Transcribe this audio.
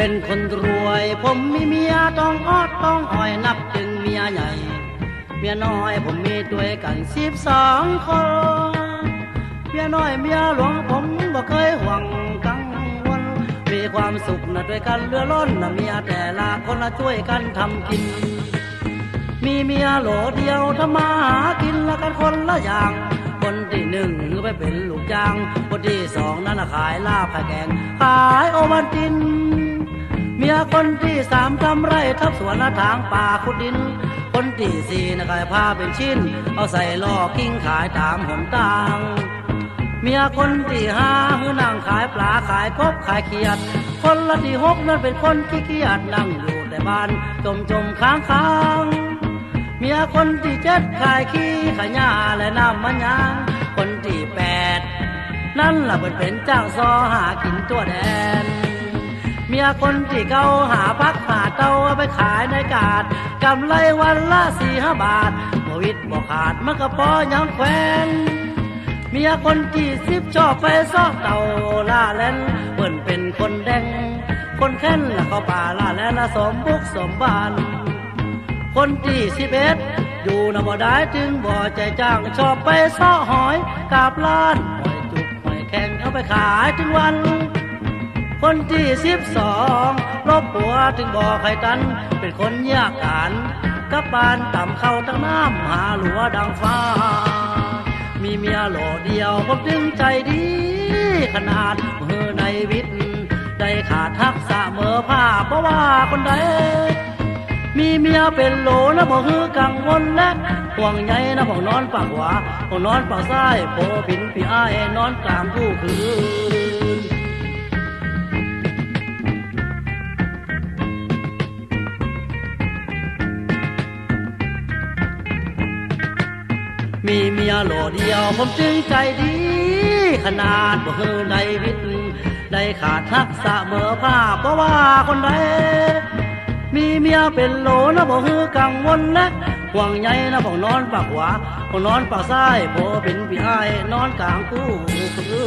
เป็นคนรวย ผมมีเมียต้องออดต้องอ่อยนับจึงเมียใหญ่ เมียน้อยผมมีด้วยกันสิบสองคน เมียน้อยเมียหลวงผมบ่เคยห่วงกังวลมีความสุขนะด้วยกันเรือล้นนะเมียแต่ละคนละช่วยกันทำกิน มีเมียโหลเดียวทำมาหากินละกันคนละอย่างคนที่หนึ่งไปเป็นลูกจ้าง คนที่สองนั่นนะขายลาบขายแกง ขายโอวันติน เมียคนที่สามทำไรทับสวนละทางป่าขุดดิน คนที่สี่นะขายผ้าเป็นชิ้น เอาใส่ล่อกิ้งขายตามหนทางเมียคนที่ห้ามือนั่งขายปลาขายกบขายเขียด คนละที่หกนั่นเป็นคนขี้เกียจนั่งอยู่แต่บ้านจมจมค้างค้างเมียคนที่เจ็ดขายขี้ขายหญ้าและน้ำมันยางคนที่แปดนั่นล่ะเป็นเป็นจ้างซอหากินตัวแดน เมียคนที่เกาหาพักหาเตาเอาไปขายในกาดกำไรวันละสี่ห้าบาทบวิดบ่ขาดมันก็พอยังแควนเมียคนที่สิบชอบไปซอกเต่าล่าแลนเปิ่นเป็นคนแดง คนแค้นละเขาป่าล่าแลนละสมบุกสมบาน คนที่สิบเอ็ดอยู่นบ่ได้จึงบ่ใจจ้างชอบไปซอกหอยกาบล้านหอยจุกหอยแข็งเอาไปขายถึงวัน คนที่สิบสองรบปัวถึงบ่อไข่ตัน เป็นคนยากการกับบ้านต่ำเข้าตั้งน้ำหาหลัวดังฟ้า มีเมียหล่อเดียวผมถึงใจดี ขนาดมือในวิทย์ได้ขาดทักษะเมื่อผ้าเพราะว่าคนใดมีเมียเป็นโหลนะบ่ฮือกังวลและห่วงใยนะบ่นอนปากขวาบ่นอนปากซ้ายโปปินปีอ้ายนอนกลางผู้คืน มีเมียโหลเดียวผมจึงใจดี ขนาดบ่คือในวิทย์ได้ขาดทักษะเมื่อภาพเพราะว่าคนใดมีเมียเป็นโหลนะบ่คือกังวลและห่วงใยนะบ่นอนปากขวาบ่นอนปากซ้ายบ่เป็นพี่อ้ายนอนกลางกู้คื